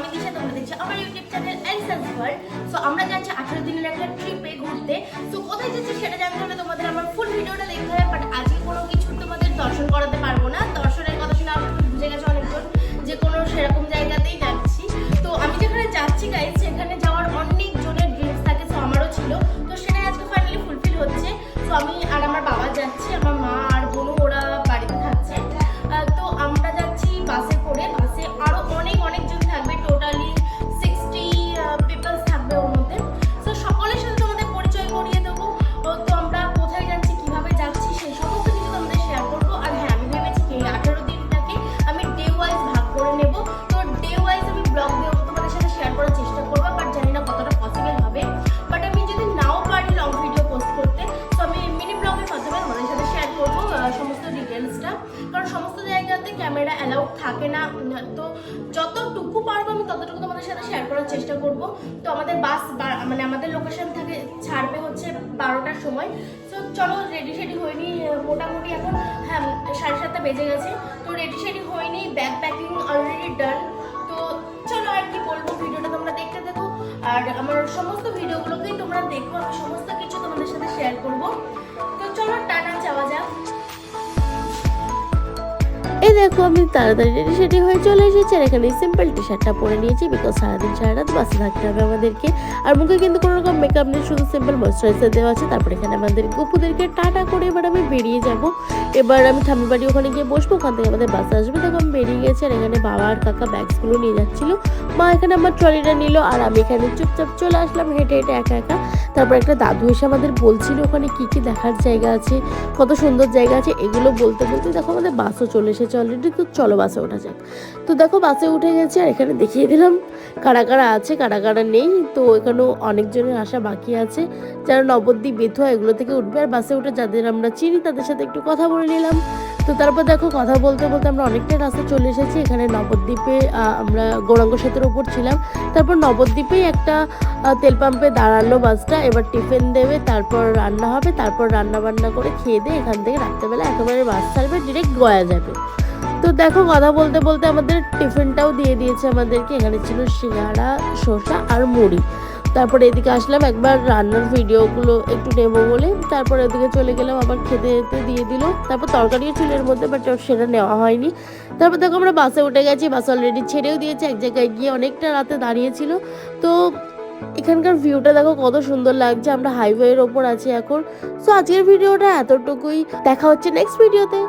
আমি দিশা তোমরা দেখছি। আমার YouTube channel and world so আমরা যাচ্ছি আঠারো দিনের একটা ট্রিপে ঘুরতে। সো কোথায় যাচ্ছি সেটা জানতে হলে তোমাদের আমার ফুল ভিডিওটা দেখতে হবে। বাট আজকে কোনো কিছু তোমাদের দর্শন করাতে পারব না। দর্শনের কথা শুনে আমি বুঝে গেছে অনেকজন যে কোনো সেরকম জায়গাতেই যাচ্ছি। তো আমি যেখানে যাচ্ছি গাইজ সেখানে যাওয়ার অনেক জনের ড্রিমস থাকে সো আমারও ছিল। তো সেটাই আজকে ফাইনালি ফুলফিল হচ্ছে। তো আমি ডিটেলসটা কারণ সমস্ত জায়গাতে ক্যামেরা অ্যালাউড থাকে না। তো যতটুকু পারব আমি ততটুকু তোমাদের সাথে শেয়ার করার চেষ্টা করব। তো আমাদের বাস মানে আমাদের লোকেশন থাকে, ছাড়বে হচ্ছে বারোটার সময়। তো চলো রেডি শেডি হয়নি মোটামুটি এখন হ্যাঁ সাড়ে সাতটা বেজে গেছে। তো রেডি শেডি হয়নি ব্যাগ প্যাকিং অলরেডি ডান তো চলো আর কি বলব, ভিডিওটা তোমরা দেখতে দেখো আর আমার সমস্ত ভিডিওগুলোকেই তোমরা দেখো, আমি সমস্ত কিছু তোমাদের সাথে শেয়ার করব। তো চলো টাটা, যাওয়া যাক। এই দেখো আমি তাড়াতাড়ি রেডি সেটি হয়ে চলে এসেছি আর এখানে সিম্পল টি শার্টটা পরে নিয়েছি বিকজ সারাদিন সারা রাত বাসে থাকতে হবে আমাদেরকে। আর মুখে কিন্তু কোনো রকম মেকআপ নেই, শুধু সিম্পল ময়শ্চারাইজার দেওয়া আছে। তারপর এখানে আমাদের গপুদেরকে টাটা করে এবার আমি বেরিয়ে যাব। এবার আমি ঠাম্মি বাড়ি ওখানে গিয়ে বসবো, ওখান থেকে আমাদের বাসে আসবে। দেখো আমি বেরিয়ে গেছি আর এখানে বাবা আর কাকা ব্যাগসগুলো নিয়ে যাচ্ছিল। মা এখানে আমার ট্রলিটা নিল আর আমি এখানে চুপচাপ চলে আসলাম, হেঁটে হেঁটে একা একা। তারপর একটা দাদু এসে আমাদের বলছিল ওখানে কি কি দেখার জায়গা আছে, কত সুন্দর জায়গা আছে, এগুলো বলতে বলতে দেখো আমাদের বাসও চলে এসেছে অলরেডি তো চলো বাসে ওঠা যাক। তো দেখো বাসে উঠে গেছে আর এখানে দেখিয়ে দিলাম কারা কারা আছে, কারা কারা নেই, তো এখানেও অনেকজনের আসা বাকি আছে, যারা নবদ্বীপ, বেথুয়া এগুলো থেকে উঠবে। আর বাসে উঠে যাদের আমরা চিনি তাদের সাথে একটু কথা বলে নিলাম। তো তারপর দেখো কথা বলতে বলতে আমরা অনেকটাই রাস্তা চলে এসেছি। এখানে নবদ্বীপে আমরা গৌরাঙ্গ সেতুর ওপর ছিলাম। তারপর নবদ্বীপেই একটা তেল পাম্পে দাঁড়াল বাসটা। এবার টিফিন দেবে, তারপর রান্না হবে, তারপর রান্না বান্না করে খেয়ে দিয়ে এখান থেকে রাত্রেবেলা একেবারে বাস ছাড়বে ডিরেক্ট গয়া যাবে। তো দেখো কথা বলতে বলতে আমাদের টিফিনটাও দিয়ে দিয়েছে আমাদেরকে। এখানে ছিল সিঙ্গাড়া শসা আর মুড়ি। তারপরে এদিকে আসলাম, একবার রান্নার ভিডিওগুলো একটু নেব বলে। তারপর এদিকে চলে গেলাম, আবার খেতে খেতে দিয়ে দিল। তারপর তরকারিও ছিল এর মধ্যে বাট সেটা নেওয়া হয়নি। তারপর দেখো আমরা বাসে উঠে গেছি, বাস অলরেডি ছেড়েও দিয়েছে, এক জায়গায় গিয়ে অনেকটা রাতে দাঁড়িয়েছিল। তো এখানকার ভিউটা দেখো কত সুন্দর লাগছে, আমরা হাইওয়ের ওপর আছি এখন। সো আজকের ভিডিওটা এতটুকুই, দেখা হচ্ছে নেক্সট ভিডিওতে